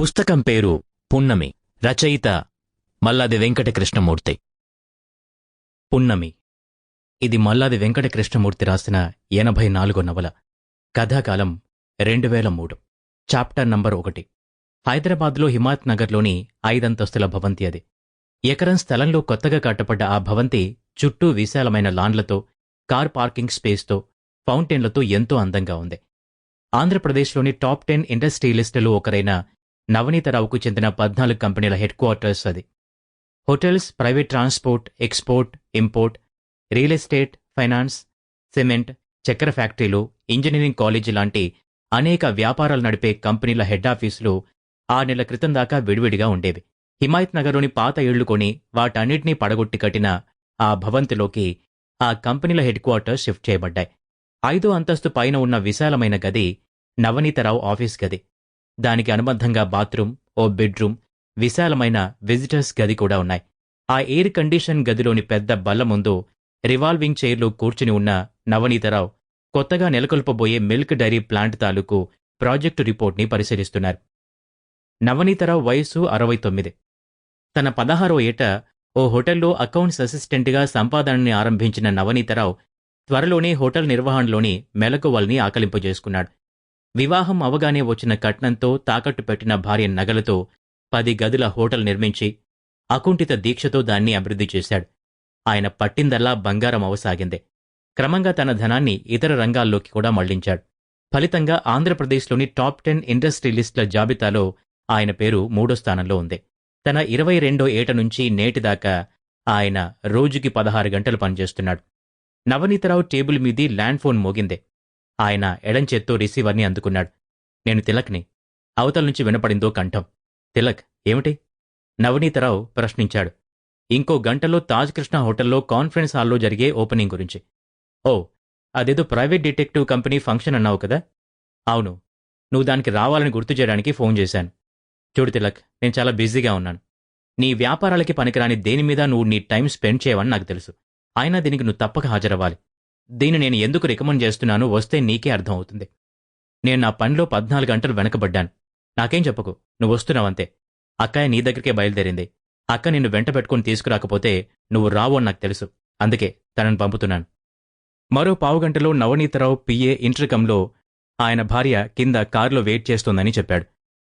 పుస్తకం పేరు పున్నమి రచయిత మల్లాది వెంకట కృష్ణమూర్తి పున్నమి. ఇది మల్లాది వెంకట కృష్ణమూర్తి రాసిన ఎనభై నాలుగో నవల. కథాకాలం రెండు వేల మూడు చాప్టర్ నంబర్ ఒకటి. హైదరాబాద్లో హిమాయత్ నగర్లోని ఐదంతస్తుల భవంతి అది. ఎకరం స్థలంలో కొత్తగా కట్టపడ్డ ఆ భవంతి చుట్టూ విశాలమైన లాన్లతో కార్ పార్కింగ్ స్పేస్తో ఫౌంటైన్లతో ఎంతో అందంగా ఉంది. ఆంధ్రప్రదేశ్లోని టాప్ టెన్ ఇండస్ట్రియలిస్టులు ఒకరైన నవనీతరావుకు చెందిన పద్నాలుగు కంపెనీల హెడ్ క్వార్టర్స్ అది. Hotels private transport export import real estate finance cement చక్కెర ఫ్యాక్టరీలు ఇంజనీరింగ్ కాలేజీ లాంటి అనేక వ్యాపారాలు నడిపే కంపెనీల హెడ్ ఆఫీసులు ఆరు నెలల క్రితం దాకా విడివిడిగా ఉండేవి. హిమాయత్ నగర్లోని పాత ఇళ్ళు కొని వాటన్నిటినీ పడగొట్టి కట్టిన ఆ భవంతిలోకి ఆ కంపెనీల హెడ్ క్వార్టర్స్ షిఫ్ట్ చేయబడ్డాయి. ఐదో అంతస్తు పైన ఉన్న విశాలమైన గది నవనీతరావు ఆఫీస్ గది. దానికి అనుబంధంగా బాత్రూమ్ ఓ బెడ్రూమ్ విశాలమైన విజిటర్స్ గది కూడా ఉన్నాయి. ఆ ఎయిర్ కండిషన్ గదిలోని పెద్ద బల్ల ముందు రివాల్వింగ్ చైర్లో కూర్చుని ఉన్న నవనీతరావు కొత్తగా నెలకొల్పబోయే మిల్క్ డైరీ ప్లాంట్ తాలూకు ప్రాజెక్టు రిపోర్ట్ని పరిశీలిస్తున్నారు. నవనీతరావు వయస్సు అరవై తొమ్మిది. తన పదహారో ఏట ఓ హోటల్లో అకౌంట్స్ అసిస్టెంట్గా సంపాదనని ఆరంభించిన నవనీతరావు త్వరలోనే హోటల్ నిర్వహణలోని మెలకువల్ని ఆకలింపజేసుకున్నాడు. వివాహం అవగానే వచ్చిన కట్నంతో తాకట్టు పెట్టిన భార్య నగలతో పది గదుల హోటల్ నిర్మించి అకుంఠిత దీక్షతో దాన్ని అభివృద్ధి చేశాడు. ఆయన పట్టిందల్లా బంగారం అవసాగింది. క్రమంగా తన ధనాన్ని ఇతర రంగాల్లోకి కూడా మళ్ళించాడు. ఫలితంగా ఆంధ్రప్రదేశ్లోని టాప్ టెన్ ఇండస్ట్రియలిస్టుల జాబితాలో ఆయన పేరు మూడో స్థానంలో ఉంది. తన ఇరవై రెండో ఏట నుంచి నేటిదాకా ఆయన రోజుకి పదహారు గంటలు పనిచేస్తున్నాడు. నవనీతరావు టేబుల్ మీది ల్యాండ్ ఫోన్ మోగిందే. ఆయన ఎడంచేత్తో రిసీవర్ని అందుకున్నాడు. నేను తిలక్ని అవతల నుంచి వినపడిందో కంఠం. తిలక్ ఏమిటి? నవనీతరావు ప్రశ్నించాడు. ఇంకో గంటలో తాజ్ కృష్ణ హోటల్లో కాన్ఫరెన్స్ హాల్లో జరిగే ఓపెనింగ్ గురించి. ఓ అదేదో ప్రైవేట్ డిటెక్టివ్ కంపెనీ ఫంక్షన్ అన్నావు కదా? అవును. నువ్వు దానికి రావాలని గుర్తు చేయడానికి ఫోన్ చేశాను. చూడు తిలక్ నేను చాలా బిజీగా ఉన్నాను. నీ వ్యాపారాలకి పనికిరాని దేని మీద నువ్వు నీ టైం స్పెండ్ చేయవని నాకు తెలుసు. అయినా దీనికి నువ్వు తప్పక హాజరవ్వాలి. దీన్ని నేను ఎందుకు రికమెండ్ చేస్తున్నానో వస్తే నీకే అర్థమవుతుంది. నేను నా పనిలో పద్నాలుగు గంటలు వెనకబడ్డాను. నాకేం చెప్పకు నువ్వు వస్తున్నావంతే అక్కయ్య నీ దగ్గరికే బయలుదేరింది. అక్క నిన్ను వెంట పెట్టుకుని తీసుకురాకపోతే నువ్వు రావు అని నాకు తెలుసు. అందుకే తనను పంపుతున్నాను. మరో పావుగంటలో నవనీతరావు పిఏ ఇంటర్కంలో ఆయన భార్య కింద కారులో వెయిట్ చేస్తోందని చెప్పాడు.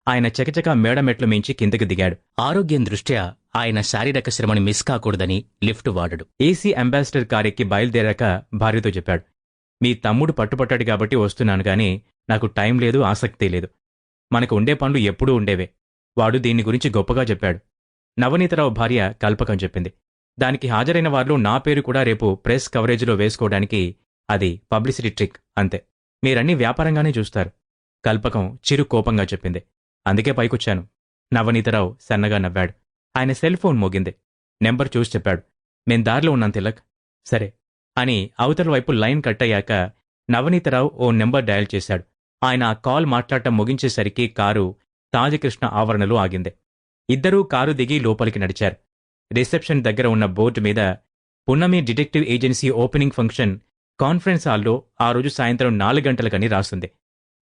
ఆయన చకచక మేడమెట్లు మించి కిందకి దిగాడు. ఆరోగ్యం దృష్ట్యా ఆయన శారీరక శ్రమని మిస్ కాకూడదని లిఫ్ట్ వాడడు. ఏసీ అంబాసిడర్ కారెక్కి బయలుదేరాక భార్యతో చెప్పాడు మీ తమ్ముడు పట్టుపట్టాడు కాబట్టి వస్తున్నాను గాని నాకు టైం లేదు ఆసక్తి లేదు. మనకు ఉండే పనులు ఎప్పుడూ ఉండేవే. వాడు దీని గురించి గొప్పగా చెప్పాడు. నవనీతరావు భార్య కల్పకం చెప్పింది దానికి హాజరైన వారిలో నా పేరు కూడా రేపు ప్రెస్ కవరేజీలో వేసుకోవడానికి అది పబ్లిసిటీ ట్రిక్ అంతే. మీరన్నీ వ్యాపారంగానే చూస్తారు. కల్పకం చిరు కోపంగా చెప్పింది అందుకే పైకొచ్చాను. నవనీతరావు సన్నగా నవ్వాడు. ఆయన సెల్ ఫోన్ మోగింది. నెంబర్ చూసి చెప్పాడు. మేం దారిలో ఉన్నాం తిలక్. సరే. అని అవతల వైపు లైన్ కట్ అయ్యాక నవనీతరావు ఓ నెంబర్ డయల్ చేశాడు. ఆయన ఆ కాల్ మాట్లాడటం ముగించేసరికి కారు తాజకృష్ణ ఆవరణలో ఆగింది. ఇద్దరూ కారు దిగి లోపలికి నడిచారు. రిసెప్షన్ దగ్గర ఉన్న బోర్డు మీద Punnami detective agency opening function conference హాల్లో ఆ రోజు సాయంత్రం నాలుగు గంటలకని రాస్తుంది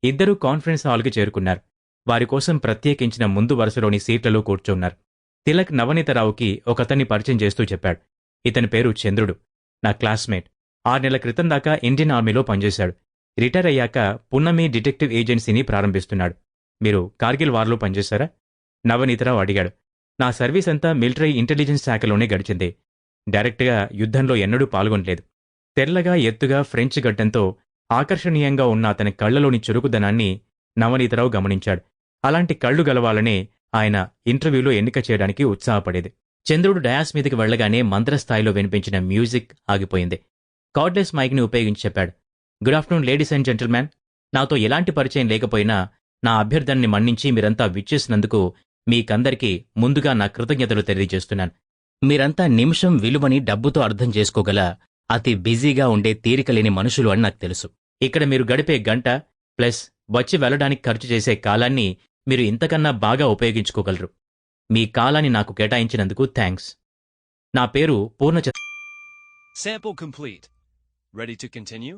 ఇద్దరూ కాన్ఫరెన్స్ హాల్కి చేరుకున్నారు. వారి కోసం ప్రత్యేకించిన ముందు వరుసలోని సీట్లలో కూర్చున్నారు. తిలక్ నవనీతరావుకి ఒకతన్ని పరిచయం చేస్తూ చెప్పాడు. ఇతని పేరు చంద్రుడు. నా క్లాస్మేట్. ఆరు నెలల క్రితం దాకా ఇండియన్ ఆర్మీలో పనిచేశాడు. రిటైర్ అయ్యాక పున్నమి డిటెక్టివ్ ఏజెన్సీని ప్రారంభిస్తున్నాడు. మీరు కార్గిల్ వార్లో పనిచేశారా? నవనీతరావు అడిగాడు. నా సర్వీస్ అంతా మిలిటరీ ఇంటెలిజెన్స్ శాఖలోనే గడిచింది. డైరెక్ట్గా యుద్ధంలో ఎన్నడూ పాల్గొనలేదు. తెల్లగా ఎత్తుగా ఫ్రెంచ్ గడ్డంతో ఆకర్షణీయంగా ఉన్న అతని కళ్ళలోని చురుకుదనాన్ని నవనీతరావు గమనించాడు. అలాంటి కళ్ళు గలవాలనే ఆయన ఇంటర్వ్యూలో ఎన్నిక చేయడానికి ఉత్సాహపడేది. చంద్రుడు డయాస్ మీదకి వెళ్ళగానే మంత్రస్థాయిలో వినిపించిన మ్యూజిక్ ఆగిపోయింది. కార్డ్లెస్ మైక్ని ఉపయోగించి చెప్పాడు. Good afternoon ladies and gentlemen నాతో ఎలాంటి పరిచయం లేకపోయినా నా అభ్యర్థనని మన్నించి మీరంతా విచ్చేసినందుకు మీకందరికీ ముందుగా నా కృతజ్ఞతలు తెలియజేస్తున్నాను. మీరంతా నిమిషం విలువని డబ్బుతో అర్థం చేసుకోగల అతి బిజీగా ఉండే తీరికలేని మనుషులు అని నాకు తెలుసు. ఇక్కడ మీరు గడిపే గంట ప్లస్ వచ్చి వెళ్ళడానికి ఖర్చు చేసే కాలాన్ని మీరు ఇంతకన్నా బాగా ఉపయోగించుకోగలరు మీ కాలాన్ని నాకు కేటాయించినందుకు థ్యాంక్స్ నా పేరు పూర్ణచ Sample complete. Ready to continue?